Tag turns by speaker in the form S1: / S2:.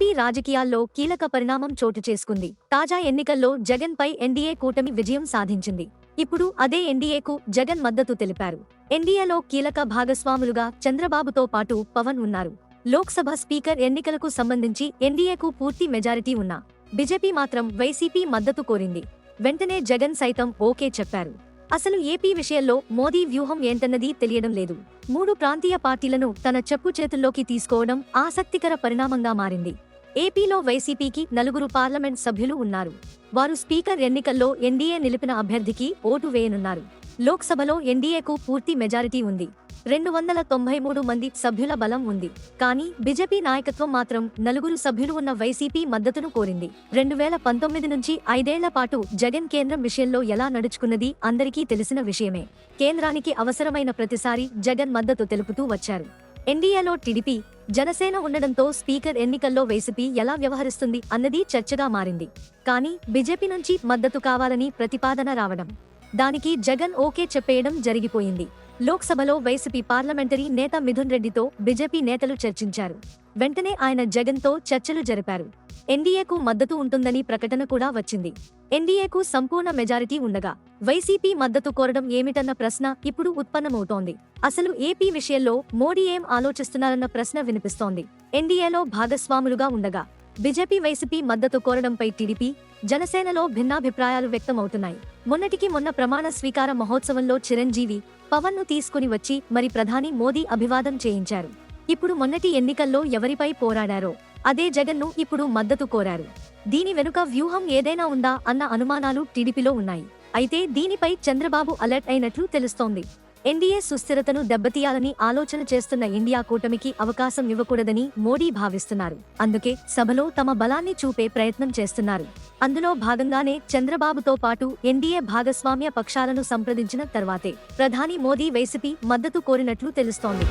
S1: రాజకీయాల్లో కీలక పరిణామం చోటు చేసుకుంది. తాజా ఎన్నికల్లో జగన్ పై ఎన్డీఏ కూటమి విజయం సాధించింది. ఇప్పుడు అదే ఎన్డీఏకు జగన్ మద్దతు తెలిపారు. ఎన్డీఏలో కీలక భాగస్వాములుగా చంద్రబాబుతో పాటు పవన్ ఉన్నారు. లోక్సభ స్పీకర్ ఎన్నికలకు సంబంధించి ఎన్డీఏకు పూర్తి మెజారిటీ ఉన్నా బీజేపీ మాత్రం వైసీపీ మద్దతు కోరింది. వెంటనే జగన్ సైతం ఓకే చెప్పారు. అసలు ఏపీ విషయంలో మోదీ వ్యూహం ఏంటన్నది తెలియడం లేదు. మూడు ప్రాంతీయ పార్టీలను తన చెప్పు చేతుల్లోకి తీసుకోవడం ఆసక్తికర పరిణామంగా మారింది. ఏపీలో వైసీపీకి నలుగురు పార్లమెంట్ సభ్యులు ఉన్నారు. వారు స్పీకర్ ఎన్నికల్లో ఎన్డీఏ నిలిపిన అభ్యర్థికి ఓటు వేయనున్నారు. లోక్సభలో ఎన్డీఏకు పూర్తి మెజారిటీ ఉంది. రెండు వందల తొంభై మూడు మంది సభ్యుల బలం ఉంది. కానీ బీజేపీ నాయకత్వం మాత్రం నలుగురు సభ్యులు ఉన్న వైసీపీ మద్దతును కోరింది. రెండు వేల పంతొమ్మిది నుంచి ఐదేళ్ళ పాటు జగన్ కేంద్రం విషయంలో ఎలా నడుచుకున్నది అందరికీ తెలిసిన విషయమే. కేంద్రానికి అవసరమైన ప్రతిసారి జగన్ మద్దతు తెలుపుతూ వచ్చారు. ఎన్డీఏలో టీడీపీ జనసేన ఉండడంతో స్పీకర్ ఎన్నికల్లో వైసీపీ ఎలా వ్యవహరిస్తుంది అన్నది చర్చగా మారింది. కానీ బీజేపీ నుంచి మద్దతు కావాలని ప్రతిపాదన రావడం. దానికి జగన్ ఓకే చెప్పేయడం జరిగిపోయింది. లోక్సభలో వైసీపీ పార్లమెంటరీ నేత మిథున్ రెడ్డితో బీజేపీ నేతలు చర్చించారు. వెంటనే ఆయన జగన్తో చర్చలు జరిపారు. ఎన్డీఏకు మద్దతు ఉంటుందని ప్రకటన కూడా వచ్చింది. ఎన్డీఏకు సంపూర్ణ మెజారిటీ ఉండగా వైసీపీ మద్దతు కోరడం ఏమిటన్న ప్రశ్న ఇప్పుడు ఉత్పన్నమవుతోంది. అసలు ఏపీ విషయంలో మోడీ ఏం ఆలోచిస్తున్నారన్న ప్రశ్న వినిపిస్తోంది. ఎన్డీఏలో భాగస్వాములుగా ఉండగా బీజేపీ వైసీపీ మద్దతు కోరడంపై టీడీపీ జనసేనలో భిన్నాభిప్రాయాలు వ్యక్తమవుతున్నాయి. మొన్నటికి మొన్న ప్రమాణ స్వీకార మహోత్సవంలో చిరంజీవి పవన్ను తీసుకుని వచ్చి మరి ప్రధాని మోదీ అభివాదం చేయించారు. ఇప్పుడు మొన్నటి ఎన్నికల్లో ఎవరిపై పోరాడారో అదే జగన్ను ఇప్పుడు మద్దతు కోరారు. దీని వెనుక వ్యూహం ఏదైనా ఉందా అన్న అనుమానాలు టీడీపీలో ఉన్నాయి. అయితే దీనిపై చంద్రబాబు అలర్ట్ అయినట్లు తెలుస్తోంది. ఎన్డీఏ సుస్థిరతను దెబ్బతీయాలని ఆలోచన చేస్తున్న ఇండియా కూటమికి అవకాశం ఇవ్వకూడదని మోడీ భావిస్తున్నారు. అందుకే సభలో తమ బలాన్ని చూపే ప్రయత్నం చేస్తున్నారు. అందులో భాగంగానే చంద్రబాబుతో పాటు ఎన్డీఏ భాగస్వామ్య పక్షాలను సంప్రదించిన తర్వాతే ప్రధాని మోదీ వైసీపీ మద్దతు కోరినట్లు తెలుస్తోంది.